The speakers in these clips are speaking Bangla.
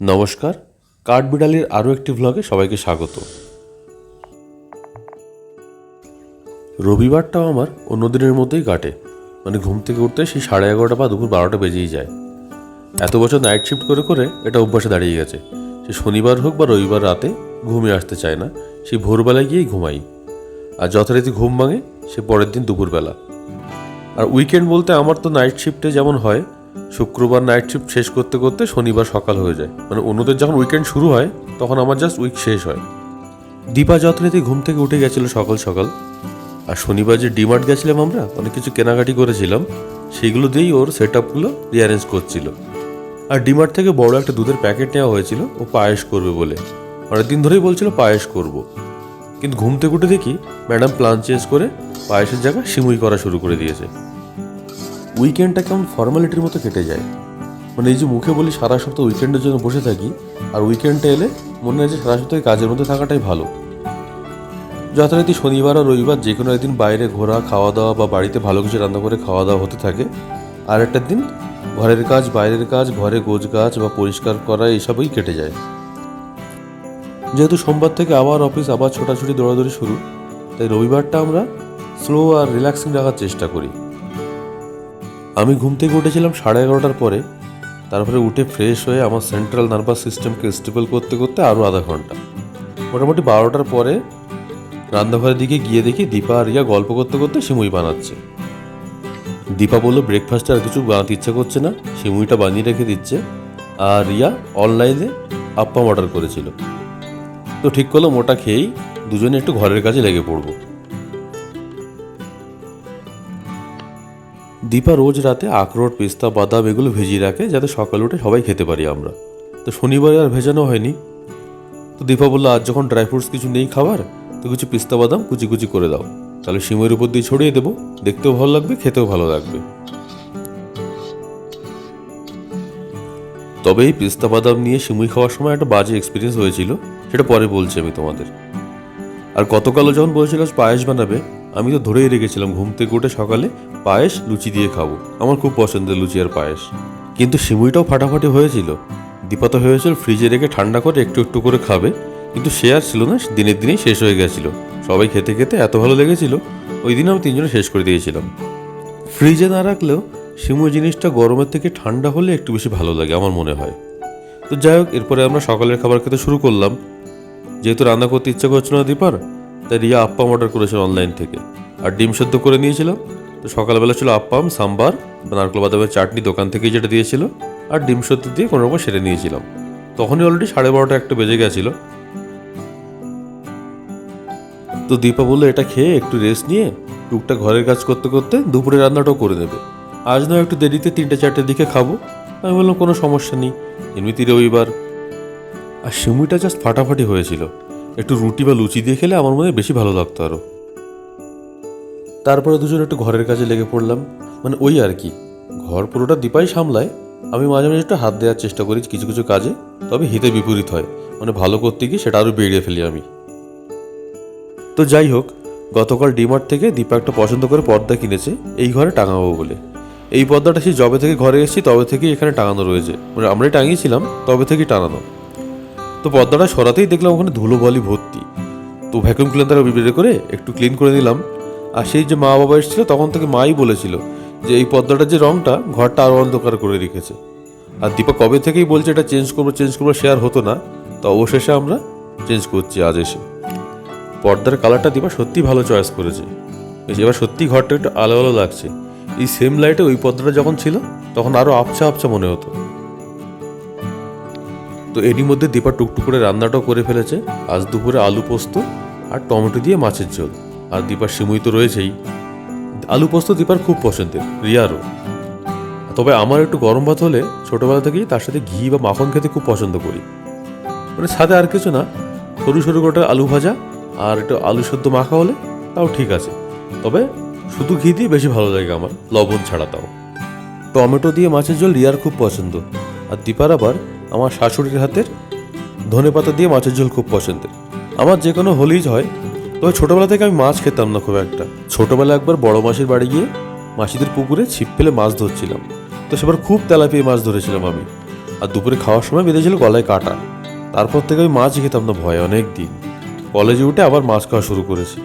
নমস্কার, কাঠবিড়ালির আরও একটি ভ্লগে সবাইকে স্বাগত। রবিবারটাও আমার অন্য দিনের মধ্যেই কাটে মানে ঘুম থেকে উঠতে সেই সাড়ে এগারোটা বা দুপুর বারোটা বেজেই যায়। এত বছর নাইট শিফট করে করে এটা অভ্যাসে দাঁড়িয়ে গেছে, সে শনিবার হোক বা রবিবার রাতে ঘুমিয়ে আসতে চায় না সেই ভোরবেলায় গিয়েই ঘুমাই। আর যথারীতি ঘুম ভাঙে, সে পরের দিন দুপুরবেলা। আর উইকেন্ড বলতে আমার তো নাইট শিফটে যেমন হয় শুক্রবার নাইট শিফট শেষ করতে করতে শনিবার সকাল হয়ে যায়। মানে অন্যদের যখন উইকেন্ড শুরু হয়, তখন আমার জাস্ট উইক শেষ হয়। দীপা যত্নেতে ঘুম থেকে উঠে গেছিল সকাল সকাল। আর শনিবার যে ডিমার্ট গেছিলাম আমরা, অনেক কিছু কেনাকাটি করেছিলাম, সেগুলো দিয়েই ওর সেট আপগুলো রিঅ্যারেঞ্জ করছিল। আর ডিমার্ট থেকে বড় একটা দুধের প্যাকেট নেওয়া হয়েছিল, ও পায়েস করবে বলে। অনেকদিন ধরেই বলছিল পায়েস করব। কিন্তু ঘুম থেকে উঠে দেখি ম্যাডাম প্ল্যান চেঞ্জ করে পায়েসের জায়গায় সিমুই করা শুরু করে দিয়েছে। উইকেন্ডটা কেমন ফর্মালিটির মতো কেটে যায়। মানে এই যে মুখে বলি সারা সপ্তাহ উইকেন্ডের জন্য বসে থাকি, আর উইকেন্ডে এলে মনে হয় যে সারা সপ্তাহে কাজের মধ্যে থাকাটাই ভালো। যথারীতি শনিবার আর রবিবার যে কোনো একদিন বাইরে ঘোরা খাওয়া দাওয়া বা বাড়িতে ভালো কিছু রান্না করে খাওয়া দাওয়া হতে থাকে। আর একটা দিন ঘরের কাজ, বাইরের কাজ, ঘরে গোছ গাছ বা পরিষ্কার করা এইসবই কেটে যায়। যেহেতু সোমবার থেকে আবার অফিস আবার ছোটাছুটি, দৌড়াদৌড়ি শুরু, তাই রবিবারটা আমরা স্লো আর রিল্যাক্সিং রাখার চেষ্টা করি। আমি ঘুম থেকে উঠেছিলাম সাড়ে এগারোটার পরে। তারপরে উঠে ফ্রেশ হয়ে আমার সেন্ট্রাল নার্ভাস সিস্টেমকে স্টেবল করতে করতে আরও আধা ঘণ্টা। মোটামুটি বারোটার পরে রান্নাঘরের দিকে গিয়ে দেখি দীপা আর রিয়া গল্প করতে করতে সিমুই বানাচ্ছে। দীপা বলল ব্রেকফাস্টে আর কিছু বানাতে ইচ্ছা করছে না, সিমুইটা বানিয়ে রেখে দিচ্ছে। আর রিয়া অনলাইনে আপ্পাম অর্ডার করেছিল। তো ঠিক করল, মোটা খেয়েই দুজনে একটু ঘরের কাজে লেগে পড়ব। দীপা রোজ রাতে আখরোট, পেস্তা, বাদাম এগুলো ভেজিয়ে রাখে যাতে সকালে উঠে সবাই খেতে পারি আমরা। তো শনিবারে আর ভেজানো হয়নি। তো দীপা বলল, আজ যখন ড্রাই ফ্রুটস কিছু নেই খাবার, তো কিছু পিস্তা, বাদাম কুচি কুচি করে দাও। তাহলে সিমের উপর দিয়ে ছড়িয়ে দেবো। দেখতেও ভালো লাগবে, খেতেও ভালো লাগবে। তবে এই পিস্তা, বাদাম নিয়ে সিমুই খাওয়ার সময় একটা বাজে এক্সপিরিয়েন্স হয়েছিল, সেটা পরে বলছি আমি তোমাদের। আর গতকালও যখন বলেছিল পায়েস বানাবে আমি তো ধরেই রেখেছিলাম ঘুম থেকে উঠে সকালে পায়েস লুচি দিয়ে খাব। আমার খুব পছন্দের লুচি আর পায়েস। কিন্তু সিমুইটাও ফাটাফাটি হয়েছিল। দীপা তো হয়েছিল ফ্রিজে রেখে ঠান্ডা করে একটু একটু করে খাবে। কিন্তু সে আর ছিল না দিনের দিনেই শেষ হয়ে গেছিল। সবাই খেতে খেতে এত ভালো লেগেছিল, ওই দিন আমি তিনজনে শেষ করে দিয়েছিলাম। ফ্রিজে না রাখলেও সিমুই জিনিসটা গরমের থেকে ঠান্ডা হলে একটু বেশি ভালো লাগে, আমার মনে হয়। তো যাই হোক, এরপরে আমরা সকালের খাবার খেতে শুরু করলাম। যেহেতু রান্না করতে ইচ্ছা করছিল না দীপার তাই রিয়া আপ্পাম অর্ডার করেছিল অনলাইন থেকে। আর ডিম সেদ্ধ করে নিয়েছিলাম তো সকালবেলা ছিল আপ্পাম সাম্বার নারকেল বাদামের চাটনি দোকান থেকেই যেটা দিয়েছিল। আর ডিম সেদ্ধ দিয়ে কোনো রকম সেরে নিয়েছিলাম। তখনই অলরেডি সাড়ে বারোটা একটা বেজে গেছিল। তো দীপা বলল, এটা খেয়ে একটু রেস্ট নিয়ে টুকটাক ঘরের কাজ করতে করতে দুপুরে রান্নাটাও করে নেবে। আজ নয় একটু দেরিতে তিনটে চারটের দিকে খাব। আমি বললাম, কোনো সমস্যা নেই। এমনিতে রবিবার। আর সিমুইটা জাস্ট ফাটাফাটি হয়েছিল। একটু রুটি বা লুচি দিয়ে খেলে আমার মনে বেশি ভালো লাগতো আরও তারপরে দুজন একটু ঘরের কাজে লেগে পড়লাম। মানে ওই আর কি। ঘর পুরোটা দীপাই সামলায়। আমি মাঝে মাঝে একটু হাত দেওয়ার চেষ্টা করি কিছু কিছু কাজে। তবে হিতে বিপরীত হয়। মানে ভালো করতে গিয়ে সেটা আরও বেরিয়ে ফেলি আমি। তো যাই হোক, গতকাল ডিমার্ট থেকে দীপা একটা পছন্দ করে পর্দা কিনেছে। এই ঘরে টাঙাবো বলে। এই পর্দাটা সেই জবে থেকে ঘরে এসেছি, তবে থেকেই এখানে টাঙানো রয়েছে। মানে আমরাই টাঙিয়েছিলাম, তবে থেকেই টাঙানো। তো পর্দাটা সরাতেই দেখলাম ওখানে ধুলো বলি ভর্তি। তো ভ্যাকুয়াম ক্লিনার বের করে একটু ক্লিন করে নিলাম। আর সেই যে মা বাবা এসেছিল, তখন থেকে মাই বলেছিল যে এই পর্দাটার যে রংটা, ঘরটা আরও অন্ধকার করে রেখেছে। আর দীপা কবে থেকেই বলছে এটা চেঞ্জ করব চেঞ্জ করব শেয়ার হতো না। তো অবশেষে আমরা চেঞ্জ করছি আজ এসে। পর্দার কালারটা দীপা সত্যি ভালো চয়েস করেছে। এবার সত্যি ঘরটা একটু আলো আলো লাগছে। এই সেম লাইটে ওই পর্দাটা যখন ছিল, তখন আরও আবছা আবছা মনে হতো। তো এরই মধ্যে দীপা টুকটুক করে রান্নাটাও করে ফেলেছে। আজ দুপুরে আলু পোস্ত আর টমেটো দিয়ে মাছের ঝোল। আর দীপার সিমুই তো রয়েছেই। আলু পোস্ত দীপার খুব পছন্দের, রিয়ারও। তবে আমার একটু গরম ভাত হলে ছোটোবেলা থেকেই তার সাথে ঘি বা মাখন খেতে খুব পছন্দ করি। মানে সাথে আর কিছু না, সরু সরু গোটা আলু ভাজা আর একটু আলু সেদ্ধ মাখা হলে তাও ঠিক আছে। তবে শুধু ঘি দিয়ে বেশি ভালো লাগে আমার, লবণ ছাড়া তাও। টমেটো দিয়ে মাছের ঝোল রিয়ার খুব পছন্দ। আর দীপার আবার আমার শাশুড়ির হাতের ধনে পাতা দিয়ে মাছের ঝোল খুব পছন্দের। আমার যে কোনো হলেই হয়, তবে ছোটোবেলা থেকে আমি মাছ খেতাম না খুব একটা। ছোটোবেলা একবার বড় মাসির বাড়ি গিয়ে মাসিদের পুকুরে ছিপ ফেলে মাছ ধরছিলাম। তো সেবার খুব তেলাপিয়ে মাছ ধরেছিলাম আমি। আর দুপুরে খাওয়ার সময় বেঁধেছিল গলায় কাটা। তারপর থেকে আমি মাছ খেতাম না ভয় অনেক দিন কলেজে উঠে আবার মাছ খাওয়া শুরু করেছি।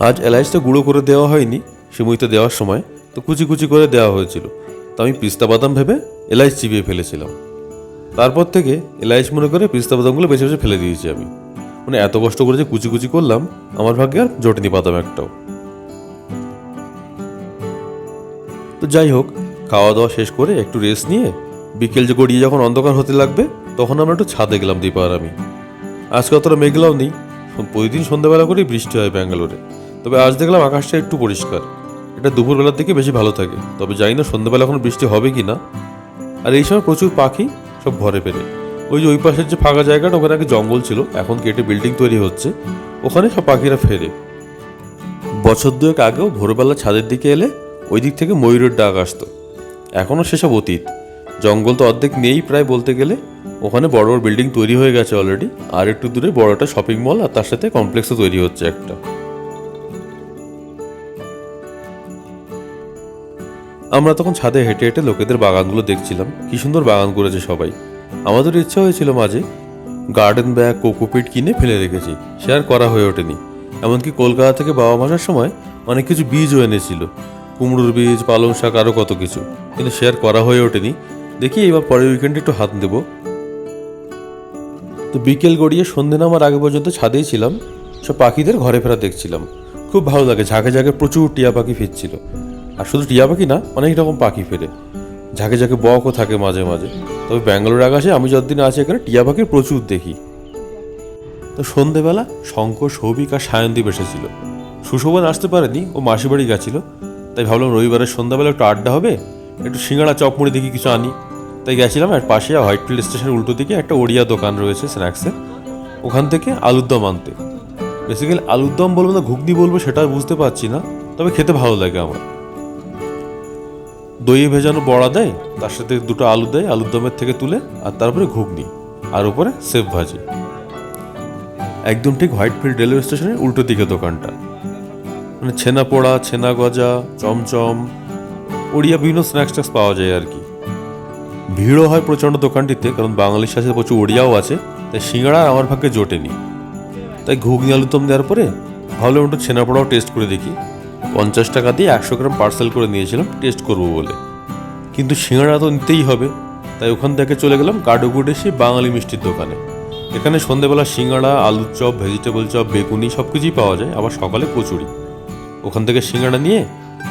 আজ এলাইচটা গুঁড়ো করে দেওয়া হয়নি, সিমুইতে দেওয়ার সময় তো কুচি কুচি করে দেওয়া হয়েছিল। তো আমি পিস্তা বাদাম ভেবে এলাইচ চিবিয়ে ফেলেছিলাম। তারপর থেকে এলাইচ মনে করে পিস্তা বাদামগুলো বেছে বেছে ফেলে দিয়েছি আমি। মানে এত কষ্ট করে যে কুচি কুচি করলাম, আমার ভাগ্যে আর জটেনি বাদাম একটাও। তো যাই হোক, খাওয়া দাওয়া শেষ করে একটু রেস্ট নিয়ে বিকেল যে গড়িয়ে যখন অন্ধকার হতে লাগবে, তখন আমরা একটু ছাদে গেলাম দীপা আমি। আজকে অতটা মেঘলাও নেই প্রতিদিন সন্ধ্যাবেলা করেই বৃষ্টি হয় ব্যাঙ্গালোরে। তবে আজ দেখলাম আকাশটা একটু পরিষ্কার। এটা দুপুরবেলার দিকে বেশি ভালো থাকে। তবে জানি না সন্ধ্যাবেলা এখন বৃষ্টি হবে কি না আর এই সময় প্রচুর পাখি সব ঘরে ফেরে ওই যে ওই পাশের যে ফাঁকা জায়গাটা, ওখানে আগে জঙ্গল ছিল, এখন কেটে বিল্ডিং তৈরি হচ্ছে, ওখানে সব পাখিরা ফেরে। বছর দুয়েক আগেও ভোরবেলা ছাদের দিকে এলে ওই দিক থেকে ময়ূরের ডাক আসতো। এখনও সেসব অতীত। জঙ্গল তো অর্ধেক নেই প্রায় বলতে গেলে। ওখানে বড় বড় বিল্ডিং তৈরি হয়ে গেছে অলরেডি আর একটু দূরে বড় একটা শপিং মল আর তার সাথে কমপ্লেক্সও তৈরি হচ্ছে একটা। আমরা তখন ছাদে হেঁটে হেঁটে লোকেদের বাগানগুলো দেখছিলাম। কি সুন্দর বাগান করেছে সবাই। আমাদের ইচ্ছা হয়েছিল মাঝে গার্ডেন ব্যাগ, কোকোপিট কিনে ফেলে রেখেছি। সে আর করা হয়ে ওঠেনি। এমনকি কলকাতা থেকে বাবা মাসার সময় অনেক কিছু বীজও এনেছিল। কুমড়োর বীজ, পালং শাক আরও কত কিছু। কিন্তু আর করা হয়ে ওঠেনি। দেখি এবার পরের উইকেন্ডে একটু হাত দেবো। তো বিকেল গড়িয়ে সন্ধে নামার আগে পর্যন্ত ছাদেই ছিলাম। সব পাখিদের ঘরে ফেরা দেখছিলাম। খুব ভালো লাগে, ঝাঁকে ঝাঁকে প্রচুর টিয়া পাখি ফিরছিল। আর শুধু টিয়া পাখি না, অনেক রকম পাখি ফেরে ঝাঁকে ঝাঁকে বকও থাকে মাঝে মাঝে। তবে ব্যাঙ্গালোর আকাশে আমি যতদিন আছি এখানে টিয়া পাখি প্রচুর দেখি। তো সন্ধেবেলা শঙ্কর, সৌভিক আর সায়নদীপ এসেছিল। সুশোভন আসতে পারেনি, ও মাসি বাড়ি গেছিল। তাই ভাবলাম রবিবারের সন্ধ্যাবেলা একটু আড্ডা হবে, একটু সিঙ্গাড়া চপ মুড়ি দেখি কিছু আনি। তাই গেছিলাম আর পাশে হোয়াইট ফিল্ড স্টেশনের উল্টো দিকে একটা ওড়িয়া দোকান রয়েছে স্ন্যাক্সের। ওখান থেকে আলুর দম আনতে। বেসিক্যালি আলুর দম বলব না, ঘুগনি বলব সেটা বুঝতে পারছি না, তবে খেতে ভালো লাগে আমার। দইয়ে ভেজানো বড়া দেয়, তার সাথে দুটো আলু দেয়, আলুর দমের থেকে তুলে আর তারপরে ঘুগনি আর উপরে সেভ ভাজি। একদম ঠিক হোয়াইট ফিল্ড রেলওয়ে স্টেশনের উল্টো দিকে দোকানটা। মানে ছেনা পোড়া, ছেনা গজা, চমচম, ওড়িয়া বিভিন্ন স্ন্যাক্স ট্যাক্স পাওয়া যায় আর কি। ভিড়ও হয় প্রচণ্ড দোকানটিতে, কারণ বাঙালির সাথে প্রচুর ওড়িয়াও আছে, তাই সিঙ্গাড়া আর আমার ভাগ্যে জোটেনি। তাই ঘুগনি আলুদম দেওয়ার পরে ভালো একটু ছেনা পোড়াও টেস্ট করে দেখি। পঞ্চাশ টাকা দিয়ে একশো গ্রাম পার্সেল করে নিয়েছিলাম টেস্ট করব বলে। কিন্তু সিঙাড়া তো নিতেই হবে। তাই ওখান থেকে চলে গেলাম কাডুগুড এসে বাঙালি মিষ্টির দোকানে। এখানে সন্ধেবেলা সিঙ্গাড়া আলুর চপ ভেজিটেবল চপ, বেগুনি সব কিছুই পাওয়া যায়, আবার সকালে কচুরি। ওখান থেকে সিঙ্গাড়া নিয়ে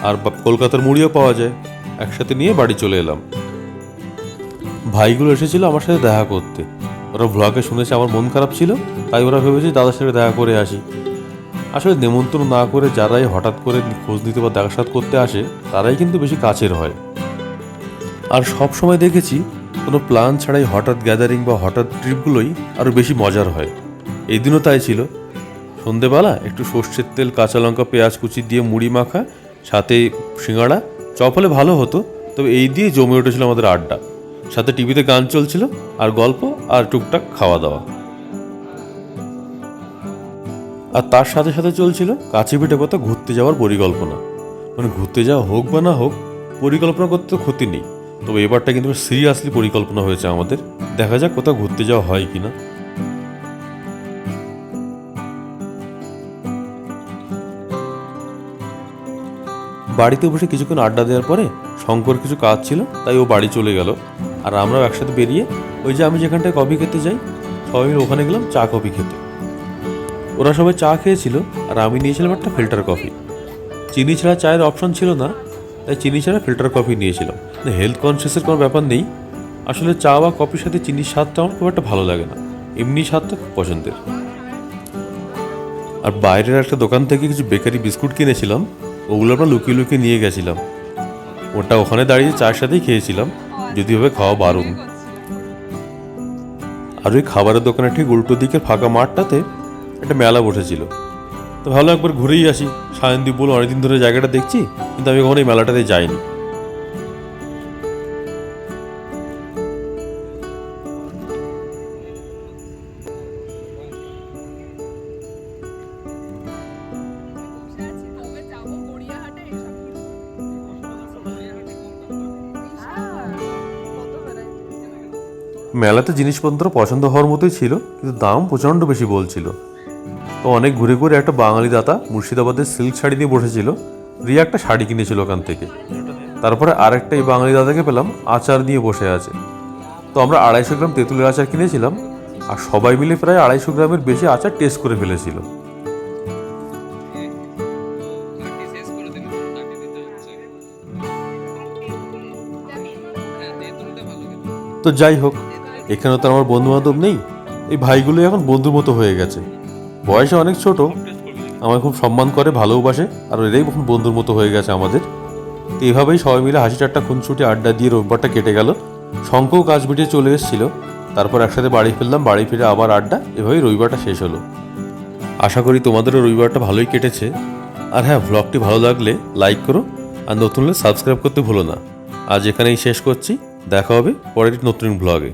আর কলকাতার মুড়িও পাওয়া যায়। একসাথে নিয়ে বাড়ি চলে এলাম। ভাইগুলো এসেছিল আমার সাথে দেখা করতে। ওরা ভ্লগে শুনেছে, আমার মন খারাপ ছিল, তাই ওরা ভেবেছে দাদার সাথে দেখা করে আসি। আসলে নেমন্তন্ন না করে যারাই হঠাৎ করে খোঁজ নিতে বা দেখা করতে আসে, তারাই কিন্তু বেশি কাছের হয়। আর সব সময় দেখেছি, কোনো প্ল্যান ছাড়াই হঠাৎ গ্যাদারিং বা হঠাৎ ট্রিপগুলোই আরও বেশি মজার হয়। এই দিনও তাই ছিল। সন্ধেবেলা একটু সর্ষের তেল, কাঁচা লঙ্কা, পেঁয়াজ কুচি দিয়ে মুড়ি মাখা, সাথে সিঙ্গাড়া, চপ হলে ভালো হতো, তবে এই দিয়ে জমে উঠেছিল আমাদের আড্ডা। সাথে টিভিতে গান চলছিল, আর গল্প আর টুকটাক খাওয়া দাওয়া আর তার সাথে সাথে চলছিল কাছে পিঠে কোথাও ঘুরতে যাওয়ার পরিকল্পনা। মানে ঘুরতে যাওয়া হোক বা না হোক, পরিকল্পনা করতে তো ক্ষতি নেই। তবে এবারটা কিন্তু সিরিয়াসলি পরিকল্পনা হয়েছে আমাদের। দেখা যাক কোথাও ঘুরতে যাওয়া হয় কিনা। বাড়িতে বসে কিছুক্ষণ আড্ডা দেওয়ার পরে শঙ্কর কিছু কাজ ছিল, তাই ও বাড়ি চলে গেল। আর আমরাও একসাথে বেরিয়ে ওই যে আমি যেখানটায় কফি খেতে যাই, সবাই মিলে ওখানে গেলাম চা কফি খেতে। ওরা সবাই চা খেয়েছিল আর আমি নিয়েছিলাম একটা ফিল্টার কফি। চিনি ছাড়া চায়ের অপশন ছিল না, তাই চিনি ছাড়া ফিল্টার কফি নিয়েছিলাম। হেলথ কনসিয়াসের কোনো ব্যাপার নেই। আসলে চা বা কফির সাথে চিনির স্বাদটা আমার খুব একটা ভালো লাগে না। এমনি স্বাদটা খুব পছন্দের। আর বাইরের একটা দোকান থেকে কিছু বেকারি বিস্কুট কিনেছিলাম, ওগুলো আমরা লুকিয়ে লুকিয়ে নিয়ে গেছিলাম। ওটা ওখানে দাঁড়িয়ে চায়ের সাথেই খেয়েছিলাম, যদি হবে খাওয়া বারণ। আর ওই খাবারের দোকানের ঠিক উল্টো দিকের ফাঁকা মাঠটাতে একটা মেলা বসেছিল। তো ভালো একবার ঘুরেই আসি। সায়নদীপ বলে অনেকদিন ধরে জায়গাটা দেখছি, কিন্তু আমি কখনো এই মেলাটাতে যাইনি। মেলাতে জিনিসপত্র পছন্দ হওয়ার মতোই ছিল, কিন্তু দাম প্রচণ্ড বেশি বলছিল। তো অনেক ঘুরে ঘুরে একটা বাঙালি দাতা মুর্শিদাবাদের সিল্ক শাড়ি নিয়ে বসেছিল। রিয়া একটা শাড়ি কিনেছিল ওখান থেকে। তারপরে আরেকটা এই বাঙালি দাদাকে পেলাম, আচার নিয়ে বসে আছে। তো আমরা আড়াইশো গ্রাম তেঁতুলের আচার কিনেছিলাম, আর সবাই মিলে প্রায় আড়াইশো গ্রামের বেশি আচার টেস্ট করে ফেলেছিল। তো যাই হোক এখানে তো আমার বন্ধু বান্ধব নেই, এই ভাইগুলো এখন বন্ধুর মতো হয়ে গেছে। বয়সে অনেক ছোট, আমায় খুব সম্মান করে, ভালোবাসে, আর এরাই এখন বন্ধুর মতো হয়ে গেছে আমাদের। তো এভাবেই সবাই মিলে হাসি ঠাট্টা খুনছুটি আড্ডা দিয়ে রোববারটা কেটে গেল। শঙ্কও কাজ মিটিয়ে চলে এসেছিল। তারপর একসাথে বাড়ি ফিরলাম, বাড়ি ফিরে আবার আড্ডা, এভাবেই রবিবারটা শেষ হলো। আশা করি তোমাদেরও রবিবারটা ভালোই কেটেছে। আর হ্যাঁ ব্লগটি ভালো লাগলে লাইক করো, আর নতুন হলে সাবস্ক্রাইব করতে ভুলো না। আজ এখানেই শেষ করছি, দেখা হবে পরের নতুন ব্লগে